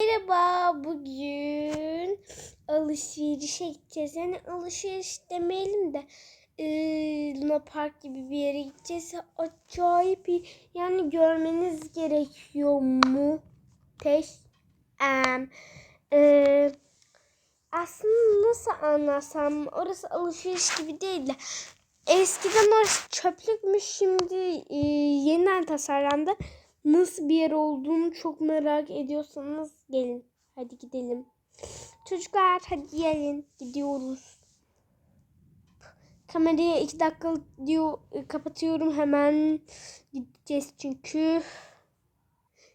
Merhaba, bugün alışverişe gideceğiz. Yani alışveriş demeyelim de eee, Luna Park gibi bir yere gideceğiz. Acayip bir, yani görmeniz gerekiyor mu? Teş, em, eee, aslında nasıl anlatsam orası alışveriş gibi değil de eskiden orası çöplükmüş şimdi eee, yeniden tasarlandı. Nasıl bir yer olduğunu çok merak ediyorsanız gelin. Hadi gidelim. Çocuklar hadi gelin. Gidiyoruz. Kamerayı iki dakika diyor kapatıyorum hemen gideceğiz çünkü.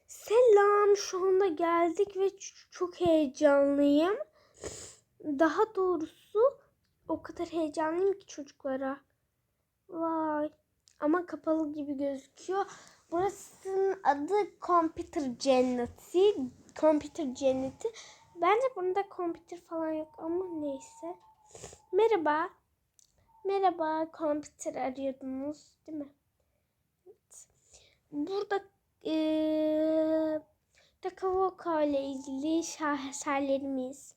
Selam şu anda geldik ve çok heyecanlıyım. Daha doğrusu o kadar heyecanlıyım ki çocuklara. Vay. Ama kapalı gibi gözüküyor. Burasının adı Computer Cenneti. Computer Cenneti. Bence bunda computer falan yok ama neyse. Merhaba. Merhaba, computer arıyordunuz değil mi? Evet. Burada eee Takavoka ile ilgili şaheserlerimiz.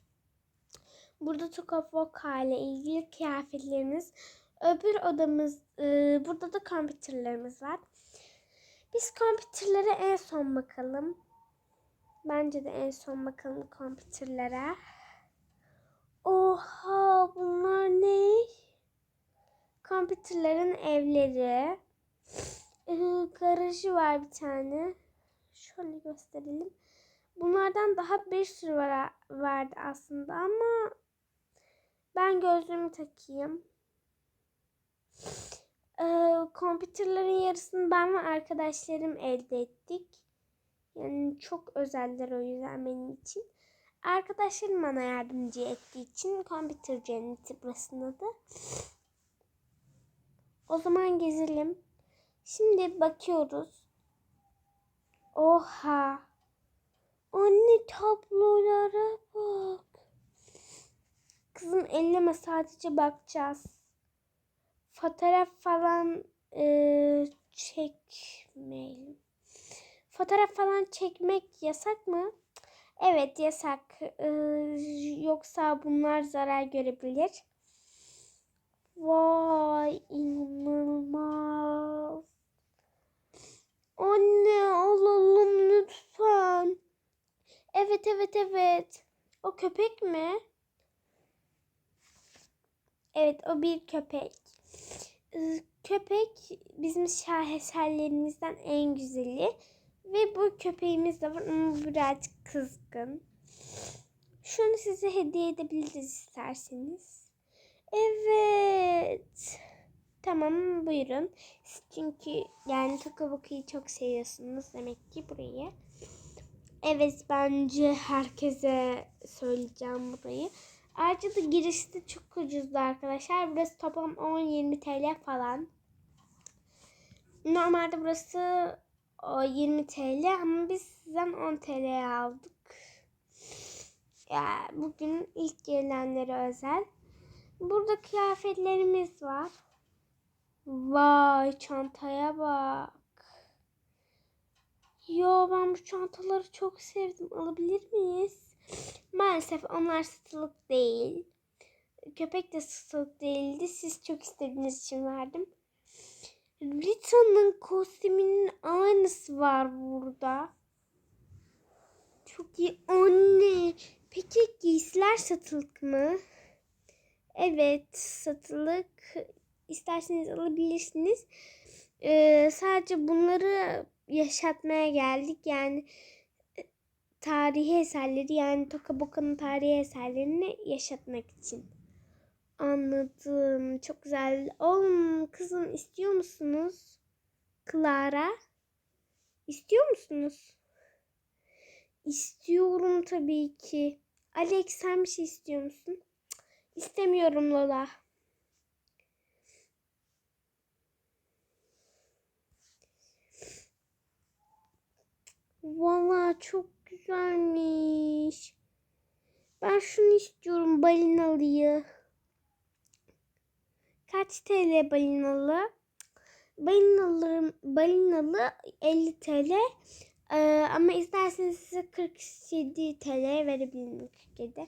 Burada Takavoka ile ilgili kıyafetlerimiz. Öbür odamız, eee, burada da kompüterlerimiz var. Biz kompüterlere en son bakalım. Bence de en son bakalım kompüterlere. Oha bunlar ne? Kompüterlerin evleri. Ee, garajı var bir tane. Şöyle gösterelim. Bunlardan daha bir sürü var, vardı aslında ama ben gözlüğümü takayım. Ee, yarısını ben ve arkadaşlarım elde ettik. Yani çok özeller o yüzden benim için. Arkadaşlarım bana yardımcı ettiği için kompüter cenneti burasının adı. O zaman gezelim. Şimdi bakıyoruz. Oha. Anne tablolara bak. Kızım elleme sadece bakacağız fotoğraf falan e, çekmeyelim. Fotoğraf falan çekmek yasak mı? Evet yasak. E, yoksa bunlar zarar görebilir. Vay inanılmaz. Anne alalım lütfen. Evet evet evet. O köpek mi? Evet o bir köpek. Ee, Köpek bizim şaheserlerimizden en güzeli. Ve bu köpeğimiz de var ama birazcık kızgın. Şunu size hediye edebiliriz isterseniz. Evet. Tamam buyurun. Çünkü yani Tokaboku'yu çok seviyorsunuz demek ki burayı. Evet bence herkese söyleyeceğim burayı. Ayrıca da girişi de çok ucuzdu arkadaşlar. Burası toplam 10-20 TL falan. Normalde burası o 20 TL ama biz sizden 10 TL'ye aldık. Ya bugün ilk gelenlere özel. Burada kıyafetlerimiz var. Vay çantaya bak. Yo ben bu çantaları çok sevdim. Alabilir miyiz? Maalesef onlar satılık değil. Köpek de satılık değildi. Siz çok istediğiniz için verdim. Rita'nın kostümünün aynısı var burada. Çok iyi. Anne. Peki giysiler satılık mı? Evet satılık. İsterseniz alabilirsiniz. Ee, sadece bunları yaşatmaya geldik. Yani tarihi eserleri yani Tokaboka'nın tarihi eserlerini yaşatmak için. Anladım. Çok güzel. Oğlum kızım istiyor musunuz? Clara? İstiyor musunuz? İstiyorum tabii ki. Alex sen bir şey istiyor musun? Cık, İstemiyorum Lola. Vallahi çok güzelmiş. Ben şunu istiyorum balinalıyı. Kaç TL balinalı? Balinalı, balinalı 50 TL. Ee, ama isterseniz size 47 TL verebilirim 47.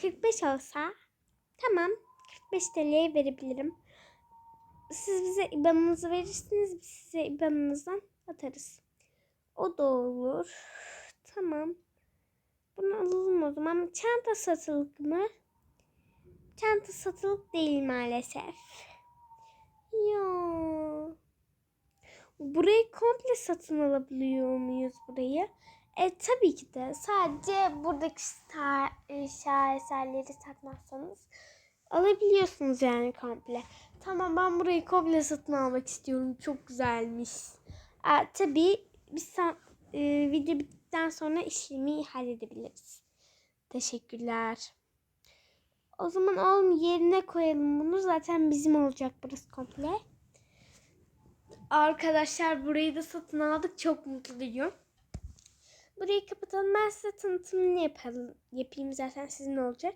45 olsa tamam 45 TL'ye verebilirim. Siz bize IBAN'ınızı verirsiniz biz size IBAN'ınızdan atarız. O da olur. Tamam. Bunu alalım o zaman. Çanta satılık mı? Çanta satılık değil maalesef. Ya. Burayı komple satın alabiliyor muyuz burayı? E tabii ki de. Sadece buradaki e, şaheserleri satmazsanız alabiliyorsunuz yani komple. Tamam ben burayı komple satın almak istiyorum. Çok güzelmiş. E, tabii biz san- e, video bittikten sonra işlemi halledebiliriz. Teşekkürler. O zaman oğlum yerine koyalım bunu. Zaten bizim olacak burası komple. Arkadaşlar burayı da satın aldık. Çok mutluyum. Burayı kapatalım. Ben size tanıtımını yapalım. Yapayım zaten sizin olacak.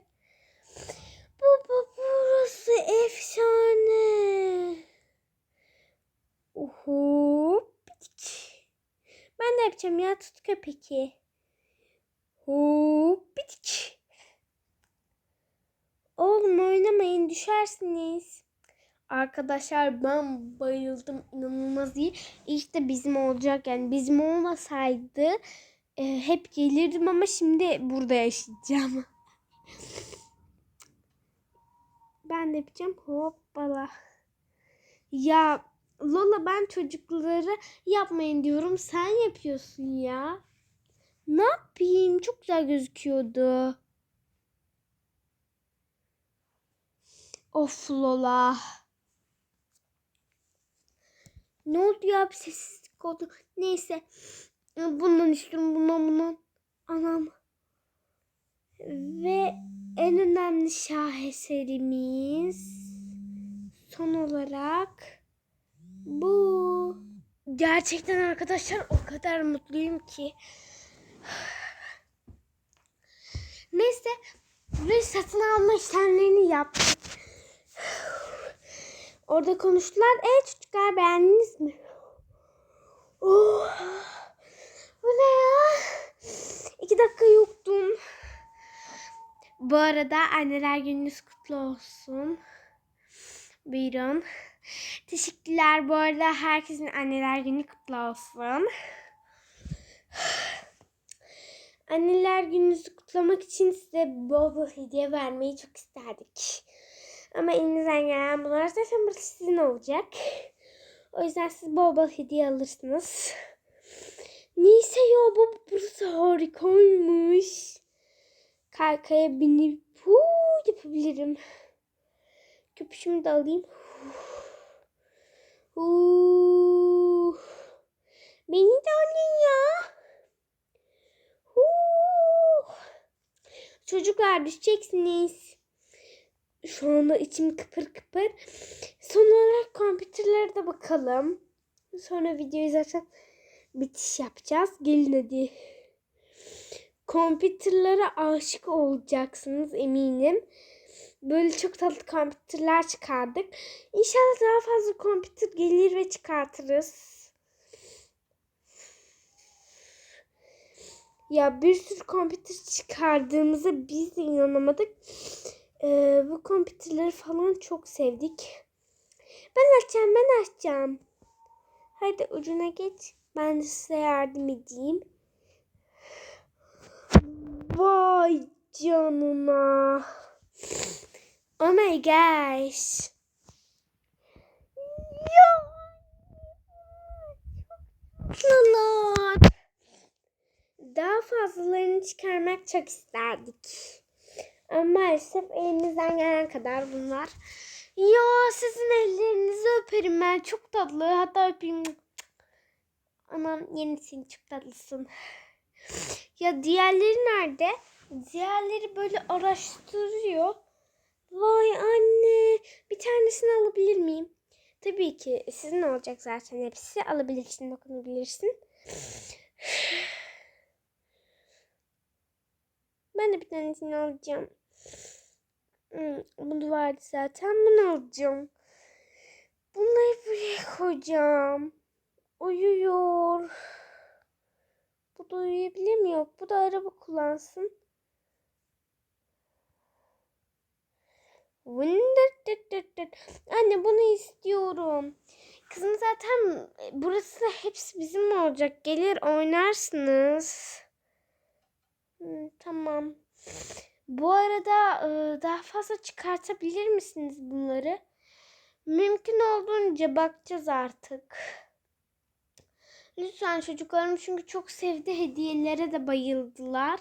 Baba burası efsane. Oho. De yapacağım ya tut köpeki. Hop bitik. Oğlum oynamayın düşersiniz. Arkadaşlar ben bayıldım inanılmaz iyi. İşte bizim olacak yani bizim olmasaydı e, hep gelirdim ama şimdi burada yaşayacağım. ben de yapacağım hoppala. Ya Lola ben çocukları yapmayın diyorum sen yapıyorsun ya. Ne yapayım çok güzel gözüküyordu. Of Lola. Ne oldu ya bir sessizlik oldu. Neyse. Bundan istiyorum bundan bundan. Anam. Ve en önemli şaheserimiz son olarak bu. Gerçekten arkadaşlar o kadar mutluyum ki. Neyse ve satın alma işlemlerini yaptık. Orada konuştular. E çocuklar beğendiniz mi? Oh, bu ne ya? İki dakika yoktum. Bu arada anneler gününüz kutlu olsun. Buyurun. Teşekkürler. Bu arada herkesin anneler günü kutlu olsun. Anneler gününüzü kutlamak için size bol bol hediye vermeyi çok isterdik. Ama elinizden gelen bunlar zaten burası sizin olacak. O yüzden siz bol bol hediye alırsınız. Neyse ya bu burası harikaymış. Kaykaya binip huu yapabilirim. Köpüşümü de alayım. Huu. Beni de alın ya. Huu. Çocuklar düşeceksiniz. Şu anda içim kıpır kıpır. Son olarak kompüterlere de bakalım. Sonra videoyu zaten bitiş yapacağız. Gelin hadi. Kompüterlere aşık olacaksınız eminim. Böyle çok tatlı kompüterler çıkardık. İnşallah daha fazla kompüter gelir ve çıkartırız. Ya bir sürü kompüter çıkardığımıza biz de inanamadık. Ee, bu kompüterleri falan çok sevdik. Ben açacağım, ben açacağım. Hadi ucuna geç. Ben de size yardım edeyim. Vay canına. Oh my gosh. Ya. Tatlılar. Daha fazlalarını çıkarmak çok isterdik. Ama maalesef elimizden gelen kadar bunlar. Ya sizin ellerinizi öperim ben. Çok tatlı. Hatta öpeyim. Anam yenisin çok tatlısın. Ya diğerleri nerede? Diğerleri böyle araştırıyor. Vay anne. Bir tanesini alabilir miyim? Tabii ki sizin olacak zaten hepsi. Alabilirsin, dokunabilirsin. Ben de bir tanesini alacağım. Hmm, bunu vardı zaten. Bunu alacağım. Bunları buraya koyacağım. Uyuyor. burada uyuyabilir mi? Yok. Bu da araba kullansın. Anne bunu istiyorum. Kızım zaten burası da hepsi bizim olacak. Gelir oynarsınız. Hı, tamam. Bu arada e, daha fazla çıkartabilir misiniz bunları? Mümkün olduğunca bakacağız artık. Lütfen çocuklarım çünkü çok sevdi hediyelere de bayıldılar.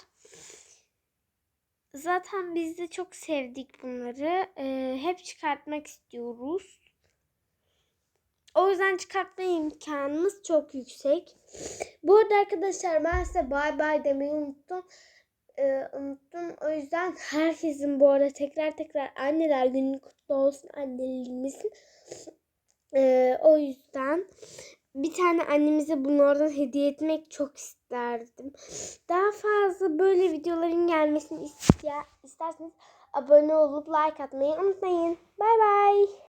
Zaten biz de çok sevdik bunları. Ee, hep çıkartmak istiyoruz. O yüzden çıkartma imkanımız çok yüksek. Bu arada arkadaşlar ben size bay bay demeyi unuttum. Ee, unuttum. O yüzden herkesin bu arada tekrar tekrar anneler günü kutlu olsun annelerimizin. Ee, o yüzden bir tane annemize bunlardan hediye etmek çok isterdim. Daha fazla böyle videoların gelmesini ister, isterseniz abone olup like atmayı unutmayın. Bay bay.